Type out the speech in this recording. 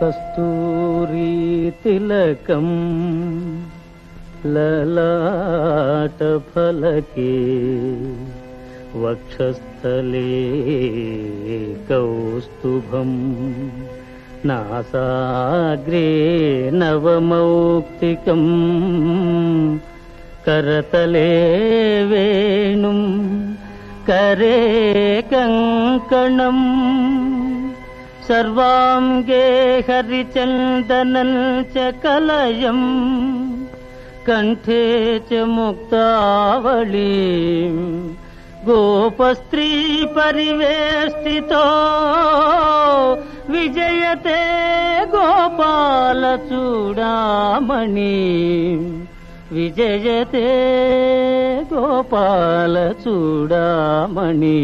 కస్తూరీ తిలకం లలాట ఫలకే వక్షస్థలే కౌస్తుభం నాసాగ్రే నవమౌక్తికం కరతలే వేణుం కరే కంకణం సర్వాంగే హరిచందనం చ కలయం కంఠే చ ముక్తావళీ గోపస్త్రీ పరివేష్టితో విజయతే గోపాల చూడామణి విజయతే గోపాల చూడామణి.